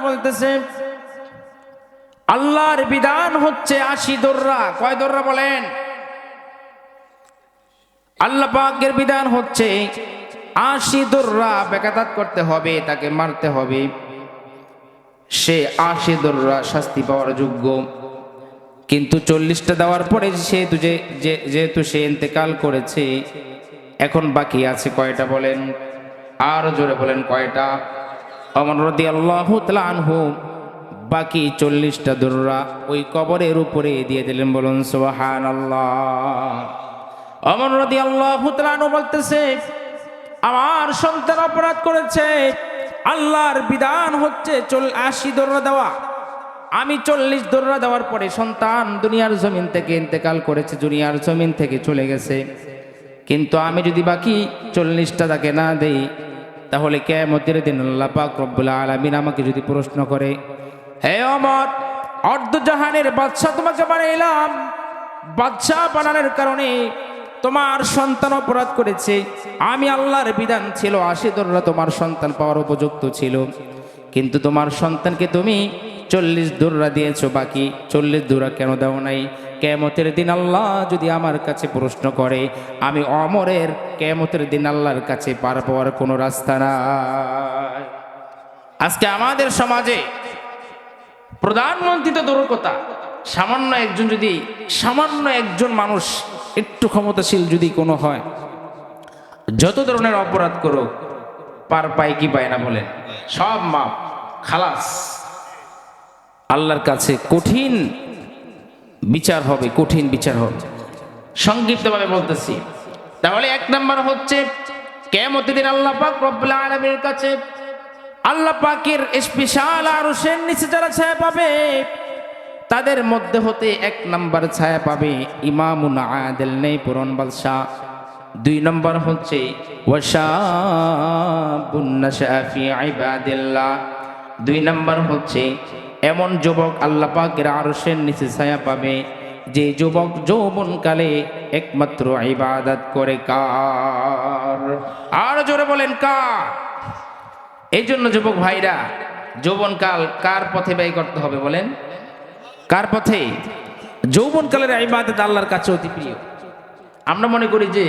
বলতেছে, আল্লাহর বিধান হচ্ছে আশি দোররা। কয় দোররা বলেন? আল্লাহ পাকের বিধান হচ্ছে আশি দোররা বেকাতাত করতে হবে, তাকে মারতে হবে। সে আশি দোররা শাস্তি পাওয়ার যোগ্য। কিন্তু চল্লিশটা দেওয়ার পরে সেহেতু যে- যেহেতু সে ইন্তেকাল করেছে, এখন বাকি আছে কয়টা বলেন? আর জোরে বলেন কয়টা? অমর রদি আল্লাহ আনহু বাকি চল্লিশটা দুর্রা ওই কবরের উপরে দিয়ে দিলেন, বলুন সোহান আল্লাহ অমর রদি আল্লাহ আনহু বলতেছে, আমার সন্তান অপরাধ করেছে, আল্লাহর বিধান হচ্ছে চল, আশি দোররা দেওয়া। আমি চল্লিশ দোররা দেওয়ার পরে সন্তান দুনিয়ার জমিন থেকে ইন্তেকাল করেছে, দুনিয়ার জমিন থেকে চলে গেছে। কিন্তু আমি যদি বাকি চল্লিশটা তাকে না দেই তাহলে কেমতের দিন আল্লাহ পাক রব্বুল আলমিন আমাকে যদি প্রশ্ন করে, হে অমর, অর্ধজাহানের বাদশাহ তোমাকে বানাইলাম। বাদশাহ বানানোর কারণে তোমার সন্তান অপরাধ করেছে। আমি আল্লাহর বিধান ছিল, আশি দররা তোমার সন্তান পাওয়ার উপযুক্ত ছিল। কিন্তু তোমার সন্তানকে তুমি চল্লিশ দৌড়া দিয়েছ, বাকি চল্লিশ দৌড়া কেন দাও নাই? কেমতের দিন আল্লাহ যদি আমার কাছে প্রশ্ন করে, আমি অমরের কেমতের দিন আল্লাহর কাছে পার পাওয়ার কোনো রাস্তা নাই। আজকে আমাদের সমাজে প্রধানমন্ত্রী তো দূর কথা, সামান্য একজন যদি, সামান্য একজন মানুষ একটু ক্ষমতাশীল যদি কোনো হয়, যত ধরনের অপরাধ করো পার পায় কি পায় না বলেন? সব মাপ, খালাস। আল্লাহর কাছে কঠিন বিচার হবে, কঠিন বিচার হবে। সংক্ষিপ্তভাবে বলতেছি। তাহলে এক নাম্বার হচ্ছে কেমতের দিন আল্লাহ পাক রব্বুল কাছে আল্লাহ পাকের স্পেশাল আর সেন নিচে যারা ছায়া পাবে, তাদের মধ্যে হতে এক নাম্বার ছায়া পাবে ইমামুন আদেল নেই পুরন বাদশাহ। দুই নম্বর হচ্ছে ওয়াশাবুন্নাশাফি ইবাদিল্লাহ। দুই নম্বর হচ্ছে এমন যুবক আল্লাহ পাকের আরশের নিচে ছায়া পাবে, যে যুবক যৌবনকালে একমাত্র ইবাদত করে কার? আর জোরে বলেন কার? এই জন্য যুবক ভাইরা, যৌবনকাল কার পথে ব্যয় করতে হবে বলেন? কার পথে? যৌবনকালের ইবাদত আল্লাহর কাছে অতি প্রিয়। আমরা মনে করি যে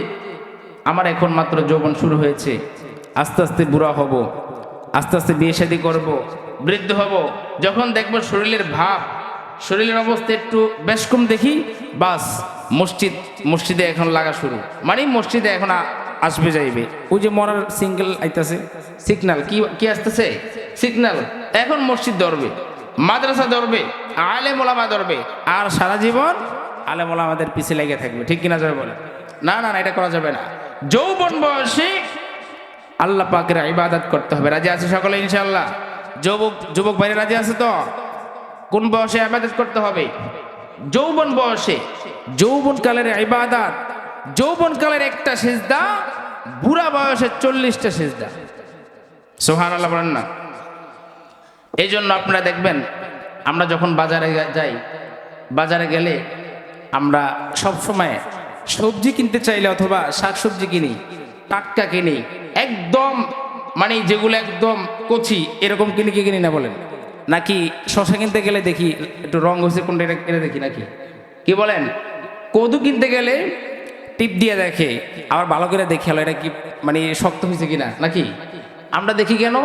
আমার এখন মাত্র যৌবন শুরু হয়েছে, আস্তে আস্তে বুড়া হব, আস্তে আস্তে বিয়ে শাদি করব বৃদ্ধ হব যখন দেখব শরীরের ভাব শরীরের অবস্থা একটু বেশ কম দেখি বাস মসজিদ মসজিদে এখন লাগা শুরু। মানে মসজিদে এখন আসবে যাইবে। ওই যে মরার সিঙ্গেল আইতাছে। সিগনাল কি কি আসতেছে? সিগনাল এখন মসজিদ ধরবে মাদ্রাসা ধরবে আলে মোলামা ধরবে আর সারা জীবন আলে মোলামাদের পিছে লেগে থাকবে। ঠিক কিনা যাবে বলে না না না এটা করা যাবে না। যৌবন বয়সে আল্লাহ পাকের ইবাদত করতে হবে। রাজি আছে সকলে ইনশাল্লাহ যুবক যুবক ভাইরা রাজি আছে তো? কোন বয়সে ইবাদত করতে হবে? যৌবন বয়সে। যৌবন কালের ইবাদত। যৌবন কালের একটা সেজদা, বুড়া বয়সে চল্লিশটা সেজদা। সোহান আল্লাহ বলেন না। এই জন্য আপনারা দেখবেন, আমরা যখন বাজারে যাই, বাজারে গেলে আমরা সব সময় সবজি কিনতে চাইলে অথবা শাকসবজি কিনি, টাটকা কিনি, একদম মানে যেগুলো একদম কচি, এরকম কিনে কি কিনি না বলেন? নাকি শশা কিনতে গেলে দেখি একটু রং হয়েছে, কোনটা এটা দেখি নাকি? কি বলেন? কদু কিনতে গেলে টিপ দিয়ে দেখে, আবার ভালো করে দেখে হলো এটা কি মানে শক্ত হয়েছে কিনা, নাকি? আমরা দেখি কেন?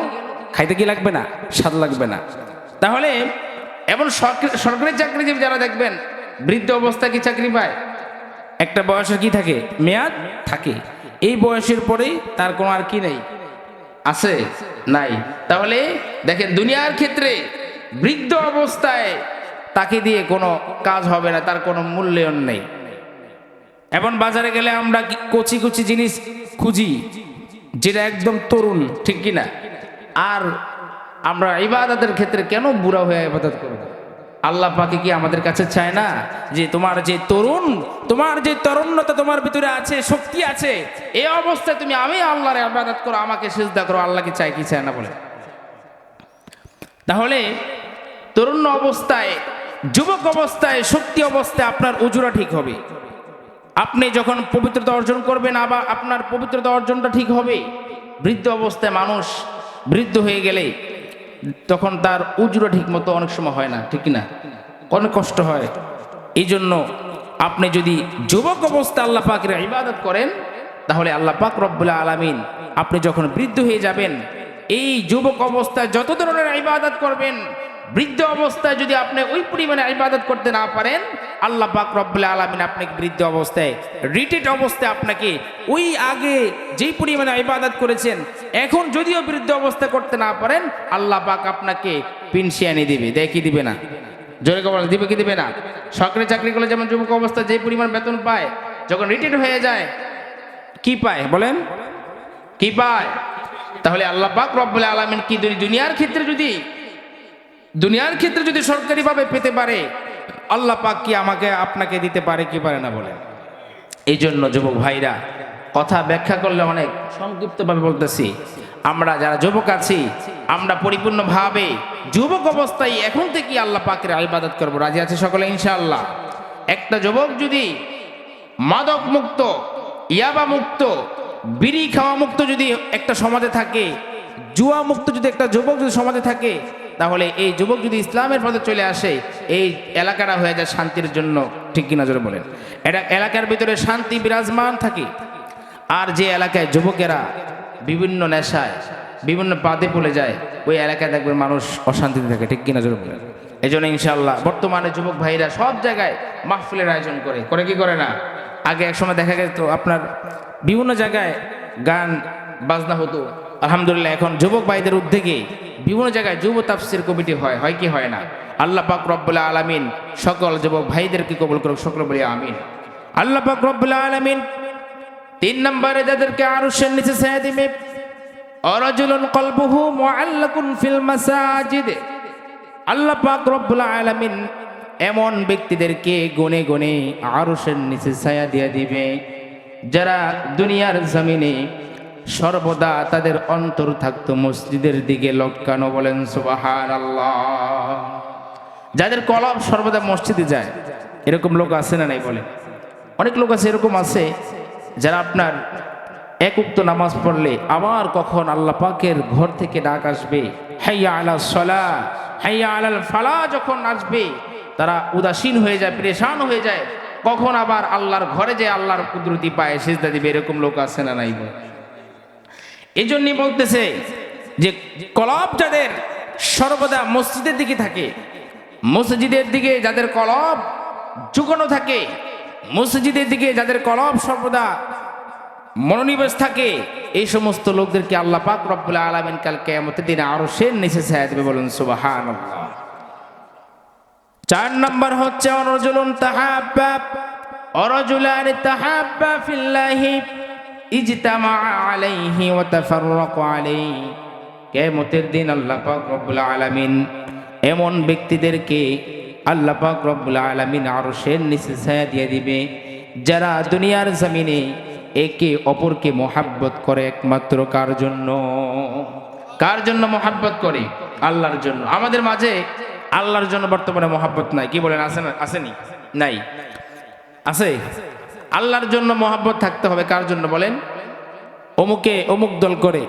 খাইতে কি লাগবে না? স্বাদ লাগবে না। তাহলে এমন সরকারি চাকরিজীবী যারা দেখবেন, বৃদ্ধ অবস্থায় কি চাকরি পায়? একটা বয়সের কি থাকে? মেয়াদ থাকে। এই বয়সের পরেই তার কোনো আর কি নেই। আছে? নাই। তাহলে দেখেন, দুনিয়ার ক্ষেত্রে বৃদ্ধ অবস্থায় তাকে দিয়ে কোনো কাজ হবে না, তার কোনো মূল্যায়ন নেই। এমন বাজারে গেলে আমরা কচি কচি জিনিস খুঁজি, যেটা একদম তরুণ, ঠিক কিনা? আর আমরা ইবাদতের ক্ষেত্রে কেন বুড়া হয়ে ইবাদত করব? আল্লাহ পাকে কি আমাদের কাছে চায় না যে তোমার যে তরুণ, তোমার যে তরুণতা তোমার ভিতরে আছে, শক্তি আছে এই অবস্থায় তুমি আমি আল্লাহর ইবাদত করো, আমাকে সিজদা করো আল্লাহকে চায়, কি চায় না বলে? তাহলে তরুণ অবস্থায়, যুবক অবস্থায়, শক্তি অবস্থায় আপনার উজুরা ঠিক হবে। আপনি যখন পবিত্রতা অর্জন করবেন, আবার আপনার পবিত্রতা অর্জনটা ঠিক হবে। বৃদ্ধ অবস্থায় মানুষ বৃদ্ধ হয়ে গেলে তখন তার উজুরা ঠিক মতো অনেক সময় হয় না, ঠিক না অনেক কষ্ট হয়। এই জন্য আপনি যদি যুবক অবস্থা আল্লাহ পাকের ইবাদত করেন, তাহলে আল্লাহ পাক রব্বুল্লাহ আলামিন আপনি যখন বৃদ্ধ হয়ে যাবেন, এই যুবক অবস্থায় যত ধরনের ইবাদত করবেন বৃদ্ধ অবস্থায় যদি আপনি ওই পরিমাণে ইবাদত করতে না পারেন, আল্লাহ পাক রব্বুল আলমিন আপনাকে বৃদ্ধ অবস্থায় রিটেড অবস্থায় আপনাকে ওই আগে যেই পরিমাণে ইবাদত করেছেন, এখন যদিও বৃদ্ধ অবস্থা করতে না পারেন, আল্লাহ পাক আপনাকে পেনশিয়ানি দিবে। দেয় কি দিবে না? জোরে কবল দিবে কি দিবে না? সরকারি চাকরি করলে যেমন যুবক অবস্থায় যে পরিমাণ বেতন পায়, যখন রিটেড হয়ে যায়, কি পায় বলেন? কি পায়? তাহলে আল্লাহ পাক রব্বুল আলমিন কি দুনিয়ার ক্ষেত্রে যদি দুনিয়ার ক্ষেত্রে যদি সরকারিভাবে পেতে পারে, আল্লাহ পাক কি আমাকে, আপনাকে দিতে পারে কি পারে না বলেন? এই জন্য যুবক ভাইরা, কথা ব্যাখ্যা করলে অনেক সংক্ষিপ্তভাবে বলতেছি। আমরা যারা যুবক আছি, আমরা পরিপূর্ণভাবে যুবক অবস্থায় এখন থেকে আল্লাহ পাকের ইবাদত করব। রাজি আছে সকলে? ইনশাআল্লাহ। একটা যুবক যদি মাদক মুক্ত, ইয়াবা মুক্ত, বিড়ি খাওয়া মুক্ত যদি একটা সমাজে থাকে, জুয়া মুক্ত যদি একটা যুবক যদি সমাজে থাকে তাহলে এই যুবক যদি ইসলামের পথে চলে আসে, এই এলাকাটা হয়ে যায় শান্তির জন্য। ঠিক কিনা জোরে বলেন? এটা এলাকার ভিতরে শান্তি বিরাজমান থাকে। আর যে এলাকায় যুবকেরা বিভিন্ন নেশায়, বিভিন্ন পাদে পড়ে যায়, ওই এলাকায় দেখবেন মানুষ অশান্তিতে থাকে। ঠিক কিনা জোরে বলেন? এই জন্য ইনশাল্লাহ বর্তমানে যুবক ভাইরা সব জায়গায় মাহফিলের আয়োজন করে। করে কি করে না? আগে এক সময় দেখা যেত আপনার বিভিন্ন জায়গায় গান, বাজনা হতো। আলহামদুলিল্লাহ এখন যুবক ভাইদের উদ্যোগে বিভিন্ন জায়গায় যুব তাফসির কমিটি হয় হয় কি হয় না? আল্লাহ পাক রব্বুল্লাহ আলামিন সকল যুবক ভাইদেরকে কবুল করুক, সকল বলি আমিন। আল্লাহ পাক রব্বুল্লাহ আলামিন তিন নম্বরে যাদেরকে আরও নিচে ছায়া দিবে, অরজুলুন কলবুহু মুআল্লাকুন ফিল মাসাজিদ। আল্লাহ পাক রব্বুল আলামিন এমন ব্যক্তিদেরকে গুনে গুনে আরশের নিচে ছায়া দিয়ে দিবে, যারা দুনিয়ার জমিনে সর্বদা তাদের অন্তর থাকতো মসজিদের দিকে লক্কানো বলেন সুবাহান যাদের কলব সর্বদা মসজিদে যায়, এরকম লোক আছে না নাই বলে? অনেক লোক আছে, এরকম আছে, যারা আপনার এক উক্ত নামাজ পড়লে আবার কখন আল্লাহ পাকের ঘর থেকে ডাক আসবে, হাইয়া আলা সলা, হাইয়া আলাল ফালা যখন আসবে, তারা উদাসীন হয়ে যায়, পরেশান হয়ে যায়। কখন আবার আল্লাহর ঘরে যে আল্লাহর কুদরতি পায় সেজদা দিবে, এরকম লোক আছে না নাই বলে? এই জন্যই বলতেছে যে কলব যাদের সর্বদা মসজিদের দিকে থাকে, মসজিদের দিকে যাদের কলব ঝুঁকানো থাকে, মসজিদের দিকে যাদের কলব সর্বদা মনোনিবেশ থাকে, এই সমস্ত লোকদেরকে আল্লাহ পাক রব্বুল আলমিন কাল কেয়ামতের দিনে আরও সে নিচে ছায়া দেবে বলুন সুবাহান চার নম্বর হচ্ছে অরজুলুন তাহাব্বা অরজুলান তাহাব্বা ফিল্লাহি। ইজতামা আলাইহি ওয়া তাফাররাকু আলাইহি। কিয়ামতের দিন আল্লাহ পাক রব্বুল আলামিন এমন ব্যক্তিদেরকে আল্লাহ পাক রব্বুল আলামিন আরশের নিচে ছায়া দিয়ে দিবে, যারা দুনিয়ার জমিনে একে অপরকে মোহাব্বত করে একমাত্র কার জন্য? কার জন্য মোহাব্বত করে? আল্লাহর জন্য। আমাদের মাঝে আল্লাহর জন্য বর্তমানে মোহাব্বত নাই। কি বলেন, আছে না আসেনি? নাই। আছে? আল্লাহর জন্য মোহাব্বত থাকতে হবে, কার জন্য বলেন? অমুকে অমুক দল করে,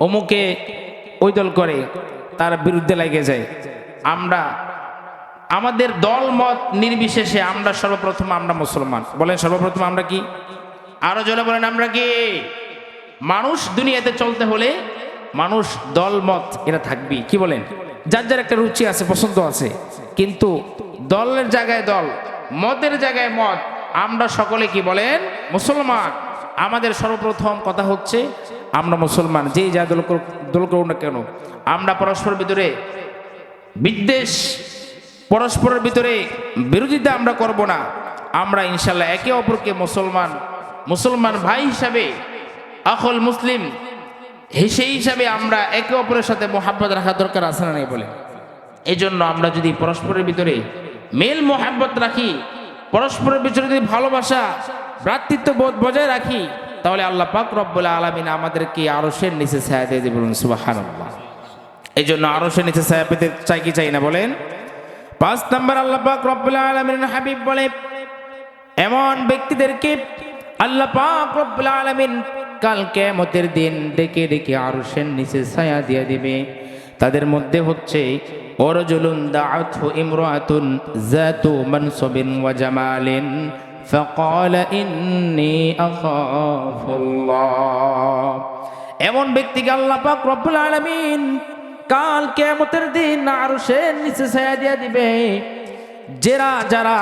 অমুকে ওই দল করে, তার বিরুদ্ধে লেগে যায়। আমরা, আমাদের দল মত নির্বিশেষে আমরা সর্বপ্রথম আমরা মুসলমান। বলেন সর্বপ্রথম আমরা কি? আরও জনে বলেন আমরা কি? মানুষ দুনিয়াতে চলতে হলে মানুষ দল মত এরা থাকবি কি বলেন? যার যার একটা রুচি আছে, পছন্দ আছে। কিন্তু দলের জায়গায় দল, মতের জায়গায় মত আমরা সকলে কি বলেন? মুসলমান। আমাদের সর্বপ্রথম কথা হচ্ছে, আমরা মুসলমান। যেই যা দল দল করুক না কেন, আমরা পরস্পর ভিতরে বিদ্বেষ, পরস্পরের ভিতরে বিরোধিতা আমরা করব না। আমরা ইনশাল্লাহ একে অপরকে মুসলমান মুসলমান ভাই হিসাবে, আখল মুসলিম সেই হিসাবে আমরা একে অপরের সাথে মোহাব্বত রাখা দরকার আছে না নাই বলে। এই জন্য আমরা যদি পরস্পরের ভিতরে মেল মোহাব্বত রাখি পরস্পরের ভিতরে যদি ভালোবাসা, ভ্রাতৃত্ব বোধ বজায় রাখি, তাহলে আল্লাহ পাক রব্বুল আলমিন আমাদেরকে আরশের নিচে ছায়া দিয়ে দেবেন সুবাহান এই জন্য আরশের নিচে ছায়া পেতে চাই কি চাই না বলেন? পাঁচ নম্বর আল্লাহ পাক রব্বুল আলমিন হাবিব বলে, এমন ব্যক্তিদেরকে আল্লাহ পাক রব্বুল আলমিন কাল কেমতের দিন ডেকে ডেকে আরশের নিচে ছায়া দিয়ে দিবে। তাদের মধ্যে হচ্ছে ওরজুলুন দাআতহু ইমরাতুন জাতু মানসবিন ওয়া জামালিন فقال إني أخاف الله এমন ব্যক্তিকে আল্লাহ পাক রব্বুল আলামিন কাল কিয়ামতের দিন আরশের নিচে ছায়া দিয়ে দিবে যারা যারা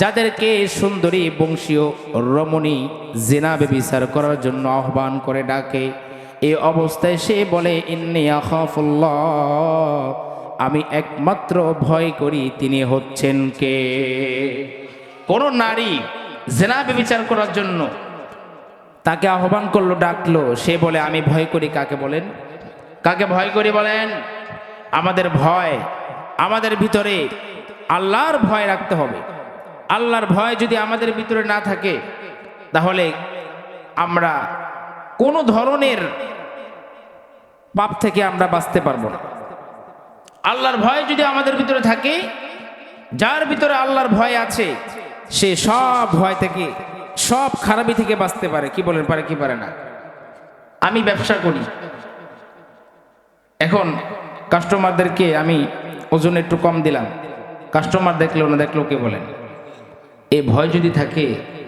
যাদেরকে সুন্দরী বংশীয় রমণী জেনা বিচার করার জন্য আহ্বান করে ডাকে এই অবস্থায় সে বলে ইন্নি আখাফুল্লাহ আমি একমাত্র ভয় করি তিনি হচ্ছেন কে? কোন নারী জেনা বিচার করার জন্য তাকে আহ্বান করল, ডাকলো। সে বলে, আমি ভয় করি। কাকে বলেন? কাকে ভয় করি বলেন? আমাদের ভয় আমাদের ভিতরে আল্লাহর ভয় রাখতে হবে। আল্লাহর ভয় যদি আমাদের ভিতরে না থাকে, তাহলে আমরা কোনো ধরনের পাপ থেকে আমরা বাঁচতে পারব না। আল্লাহর ভয় যদি আমাদের ভিতরে থাকে, যার ভিতরে আল্লাহর ভয় আছে, সে সব ভয় থেকে, সব খারাপি থেকে বাঁচতে পারে। কি বলেন, পারে কি পারে না? আমি ব্যবসা করি। এখন কাস্টমারদেরকে আমি ওজন একটু কম দিলাম। কাস্টমার দেখল না, দেখল কে বলেন? এ ভয় যদি থাকে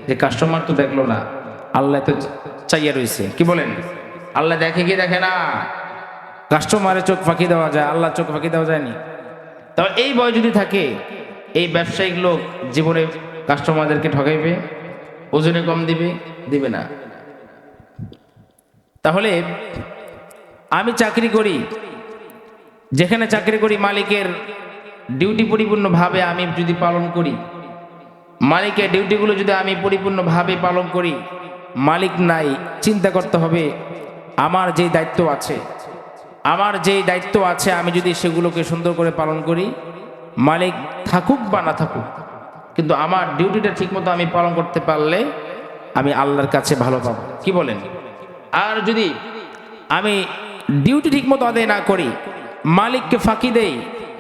যে কাস্টমার তো দেখল না, আল্লাহ তো চাইয়া রয়েছে। কি বলেন? আল্লাহ দেখে কি দেখে না? কাস্টমারে চোখ ফাঁকি দেওয়া যায় আল্লাহ চোখ ফাঁকি দেওয়া যায়নি। তবে এই বয় যদি থাকে, এই ব্যবসায়িক লোক জীবনে কাস্টমারদেরকে ঠকাইবে, ওজনে কম দিবে দিবে না। তাহলে আমি চাকরি করি, যেখানে চাকরি করি মালিকের ডিউটি পরিপূর্ণভাবে আমি যদি পালন করি, মালিকের ডিউটিগুলো যদি আমি পরিপূর্ণভাবে পালন করি, মালিক নাই, চিন্তা করতে হবে, আমার যে দায়িত্ব আছে আমার যেই দায়িত্ব আছে, আমি যদি সেগুলোকে সুন্দর করে পালন করি, মালিক থাকুক বা না থাকুক, কিন্তু আমার ডিউটিটা ঠিকমতো আমি পালন করতে পারলে আমি আল্লাহর কাছে ভালো পাবো। কি বলেন? আর যদি আমি ডিউটি ঠিকমতো আদায় না করি, মালিককে ফাঁকি দেই,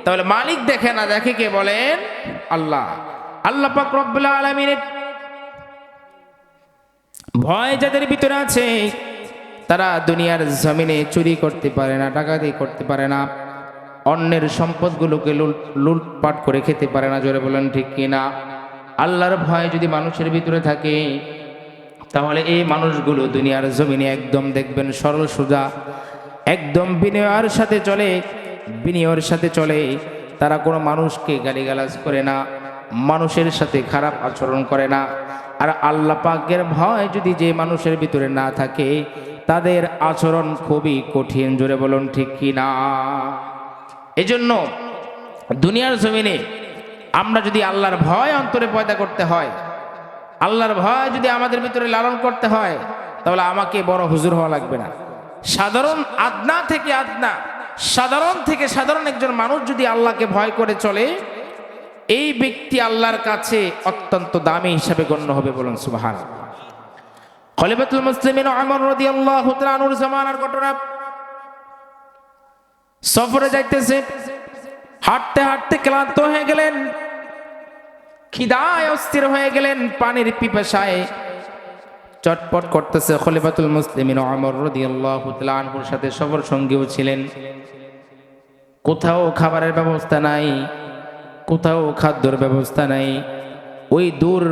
তাহলে মালিক দেখে না, দেখে কে বলেন? আল্লাহ। আল্লাহ পাক রব্বুল আলামিনের ভয় যাদের ভিতরে আছে তারা দুনিয়ার জমিনে চুরি করতে পারে না, ডাকাতি করতে পারে না, অন্যের সম্পদগুলোকে লুট- লুটপাট করে খেতে পারে না, জোরে বলেন ঠিক কিনা আল্লাহর ভয় যদি মানুষের ভিতরে থাকে, তাহলে এই মানুষগুলো দুনিয়ার জমিনে একদম দেখবেন সরল সোজা, একদম বিনয়ের সাথে চলে, বিনয়ের সাথে চলে, তারা কোনো মানুষকে গালিগালাজ করে না, মানুষের সাথে খারাপ আচরণ করে না। আর আল্লাহ পাকের ভয় যদি যে মানুষের ভিতরে না থাকে তাদের আচরণ খুবই কঠিন, জোরে বলুন ঠিক কি না? এজন্য দুনিয়ার জমিনে আমরা যদি আল্লাহর ভয় অন্তরে পয়দা করতে হয়, আল্লাহর ভয় যদি আমাদের ভিতরে লালন করতে হয়, তাহলে আমাকে বড় হুজুর হওয়া লাগবে না। সাধারণ আদনা থেকে আদনা, সাধারণ থেকে সাধারণ একজন মানুষ যদি আল্লাহকে ভয় করে চলে, এই ব্যক্তি আল্লাহর কাছে অত্যন্ত দামি হিসাবে গণ্য হবে বলুন সুবাহান খলিফাতুল মুসলিমিন আমর রাদিয়াল্লাহু তাআলা আনহুর জামানার ঘটনা। সফরে যাইতেছে, হাঁটতে হাঁটতে ক্লান্ত হয়ে গেলেন, খিদায় অস্থির হয়ে গেলেন, পানির পিপাসায় চটপট করতেছে খলিফাতুল মুসলিমিন আমর রাদিয়াল্লাহু তাআলা আনহুর সাথে সফর সঙ্গীও ছিলেন। কোথাও খাবারের ব্যবস্থা নাই, কোথাও খাদ্যর ব্যবস্থা নাই, ওই দূর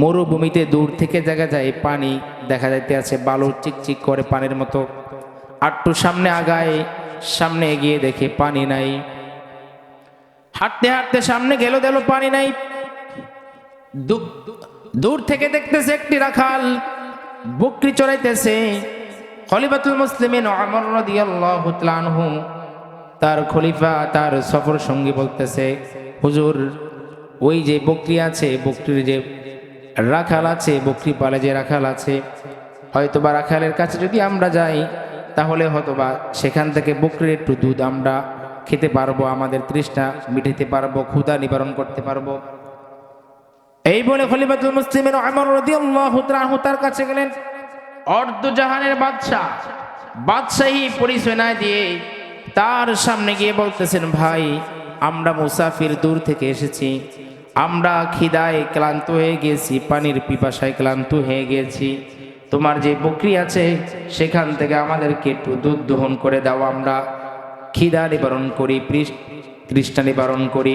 মরুভূমিতে দূর থেকে দেখা যায় পানি, দেখা যাইতে আছে বালু চিকচিক করে পানির মতো। আটটু সামনে আগায়, সামনে এগিয়ে দেখে পানি নাই। হাঁটতে হাঁটতে সামনে গেল গেল পানি নাই। দূর থেকে দেখতেছে একটি রাখাল, বকরি চড়াইতেছে। খলিফাতুল মুসলিমিন আমর রাদিয়াল্লাহু তাআলা আনহু তার খলিফা, তার সফর সঙ্গী বলতেছে, হুজুর, ওই যে বকরি আছে, বকরির যে রাখাল আছে, বকরি পালে যে রাখাল আছে। হয়তোবা রাখালের কাছে যদি আমরা যাই, তাহলে হয়তোবা সেখান থেকে বকরির একটু দুধ আমরা খেতে পারব, আমাদের তৃষ্ণা মিটাতে পারব, ক্ষুধা নিবারণ করতে পারব। এই বলে খলিফাতুল মুসলিমের আমর রাদিয়াল্লাহু তাআলা তার কাছে গেলেন অর্ধ জাহানের বাদশাহ, বাদশাহী পরিচয় না দিয়ে তার সামনে গিয়ে বলতেছেন, ভাই, আমরা মুসাফির দূর থেকে এসেছি। আমরা খিদায় ক্লান্ত হয়ে গেছি, পানির পিপাসায় ক্লান্ত হয়ে গেছি। তোমার যে বকরি আছে, সেখান থেকে আমাদেরকে একটু দুধ দহন করে দাও আমরা। খিদা নিবারণ করি তৃষ্ণা নিবারণ করি।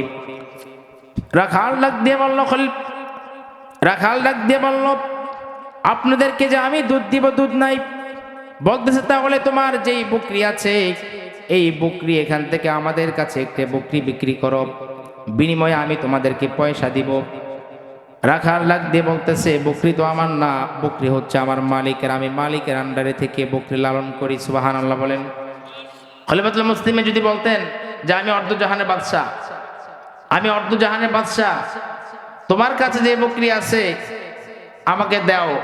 রাখাল ডাক দিয়ে বলল রাখাল ডাক দিয়ে বলল, আপনাদেরকে যে আমি দুধ দিব, দুধ নাই। বলতেছে, তাহলে তোমার যেই বকরি আছে, এই বকরি এখান থেকে আমাদের কাছে একটা বকরি বিক্রি করো। বিনিময়ে আমি তোমাদেরকে পয়সা দিব। রাখার লাগ দিয়ে বলতেছে, বকরি তো আমার না, বকরি হচ্ছে আমার মালিকের। আমি মালিকের আন্ডারে থেকে বকরি লালন করি। সুবাহান আল্লাহ বলেন। খলিফাতুল মুসলিমে যদি বলতেন যে, আমি অর্ধ জাহানের বাদশাহ, আমি অর্ধ জাহানের বাদশাহ, তোমার কাছে যে বকরি আছে, আমাকে দাও।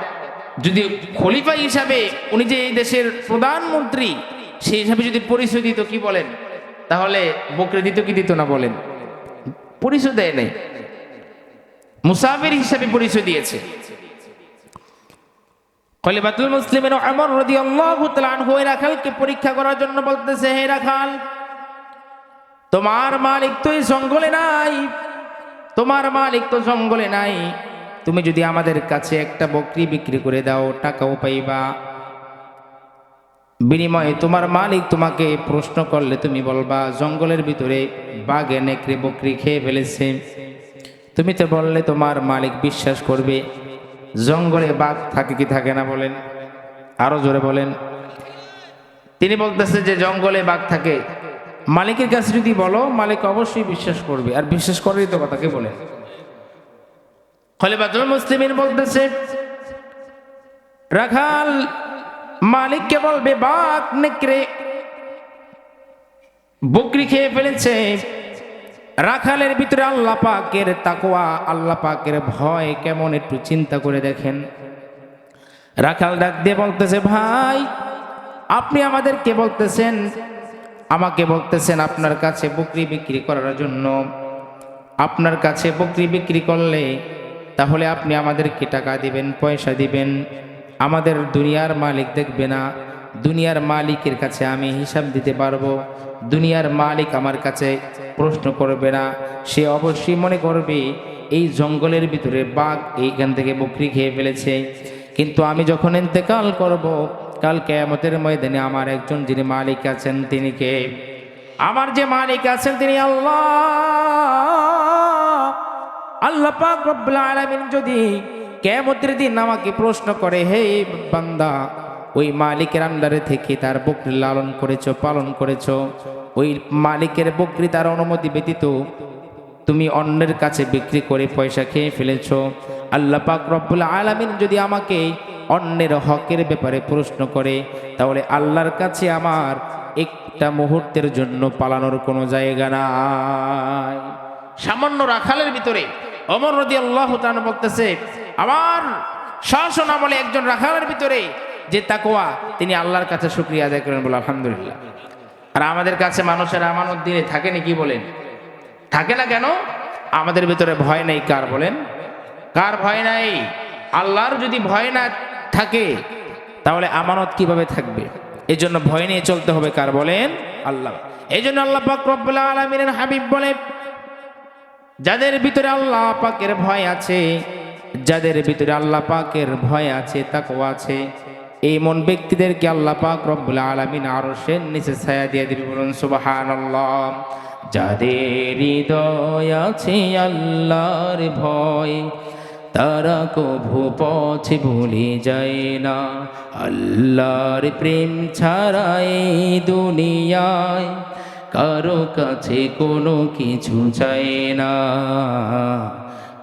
যদি খলিফা হিসাবে উনি যে এই দেশের প্রধানমন্ত্রী সেই হিসাবে যদি পরিচয় দিত, কি বলেন? তাহলে বকরি দিত কি দিত না বলেন? পরিচয় দেয় নাই। মুসাফির হিসাবে পরিচয় দিয়েছে। খলিফাতুল মুসলিমের আমর রাদিয়াল্লাহু তাআলা আনহু রাখালকে পরীক্ষা করার জন্য বলতেছে, হে রাখাল, তোমার মালিক তো এই জঙ্গলে নাই। তোমার মালিক তো জঙ্গলে নাই। তুমি যদি আমাদের কাছে একটা বকরি বিক্রি করে দাও, টাকাও পাইবা। বিনিময়ে তোমার মালিক তোমাকে প্রশ্ন করলে তুমি বলবা, জঙ্গলের ভিতরে বাঘে নেকড়ে বকরি খেয়ে ফেলেছে। তুমি তো বললে তোমার মালিক বিশ্বাস করবে, জঙ্গলে বাঘ থাকে কি থাকে না বলেন। আরও জোরে বলেন। তিনি বলতেছে যে জঙ্গলে বাঘ থাকে। মালিকের কাছে যদি বলো, মালিক অবশ্যই বিশ্বাস করবে। আর বিশ্বাস করেই তো কথাকে বলে? খলিফাতুল মুসলিমিন বলতেছে, রাখাল মালিককে বলবে, বাঘ নেকড়ে। বকরি খেয়ে ফেলেছে। রাখালের ভিতরে আল্লাহ পাকের তাকোয়া আল্লাহ পাকের ভয় কেমন একটু চিন্তা করে দেখেন। রাখাল ডাক দিয়ে বলতেছে, ভাই, আপনি আমাদেরকে বলতেছেন, আমাকে বলতেছেন আপনার কাছে বকরি বিক্রি করার জন্য। আপনার কাছে বকরি বিক্রি করলে তাহলে আপনি আমাদেরকে টাকা দিবেন, পয়সা দিবেন। আমাদের দুনিয়ার মালিক দেখবে না। দুনিয়ার মালিকের কাছে আমি হিসাব দিতে পারব। দুনিয়ার মালিক আমার কাছে প্রশ্ন করবে না। সে অবশ্যই মনে করবে, এই জঙ্গলের ভিতরে বাঘ এইখান থেকে বকরি খেয়ে ফেলেছে। কিন্তু আমি যখন ইন্তেকাল করব, কাল কেয়ামতের ময়দানে আমার একজন যিনি মালিক আছেন, তিনি কে? আমার যে মালিক আছেন, তিনি আল্লাহ। আল্লাহ পাক রব্বুল আলামিন যদি কেয়ামতের দিন আমাকে প্রশ্ন করে, হে বান্দা, ওই মালিকের আন্ডারে থেকে তার বকরি লালন করেছ, পালন করেছ? ওই মালিকের বকরি তার অনুমতি ব্যতীত তুমি অন্যের কাছে বিক্রি করে পয়সা খেয়ে ফেলেছ? আল্লাহ পাক রব্বুল আলামিন যদি আমাকে অন্যের হকের ব্যাপারে প্রশ্ন করে, তাহলে আল্লাহর কাছে আমার একটা মুহূর্তের জন্য পালানোর কোনো জায়গা নাই। সামান্য রাখালের ভিতরে অমর নদী আল্লাহ বলতেছে আমার শাসন আমলে একজন রাখালের ভিতরে যে তাকোয়া তিনি আল্লাহর কাছে শুক্রিয়া আদায় করেন বলে আলহামদুলিল্লাহ। আর আমাদের কাছে মানুষের আমানত দিনে থাকে নাকি বলেন? থাকে না কেন? আমাদের ভিতরে ভয় নেই কার বলেন? কার ভয় নাই? আল্লাহর যদি ভয় না থাকে, তাহলে আমানত কীভাবে থাকবে? এই জন্য ভয় নিয়ে চলতে হবে কার বলেন? আল্লাহ। এই জন্য আল্লাহ পাক রব্বুল আলমিনের হাবিব বলে যাদের ভিতরে আল্লাহ পাকের ভয় আছে যাদের ভিতরে আল্লাহ পাকের ভয় আছে তাকও আছে, এই মন ব্যক্তিদেরকে আল্লাহ পাক রব্বুল আলমিন আরও সে নিচে ছায়া দিয়ে দিবি, বলুন সুবাহান যাদের হৃদয় আছে আল্লাহর ভয়, তারা কভু পথে ভুলে যায় না। আল্লাহর প্রেম ছাড়া এই দুনিয়ায় কারও কাছে কোনো কিছু চায় না।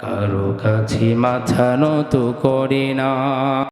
কারও কাছে মাথা নত করে না।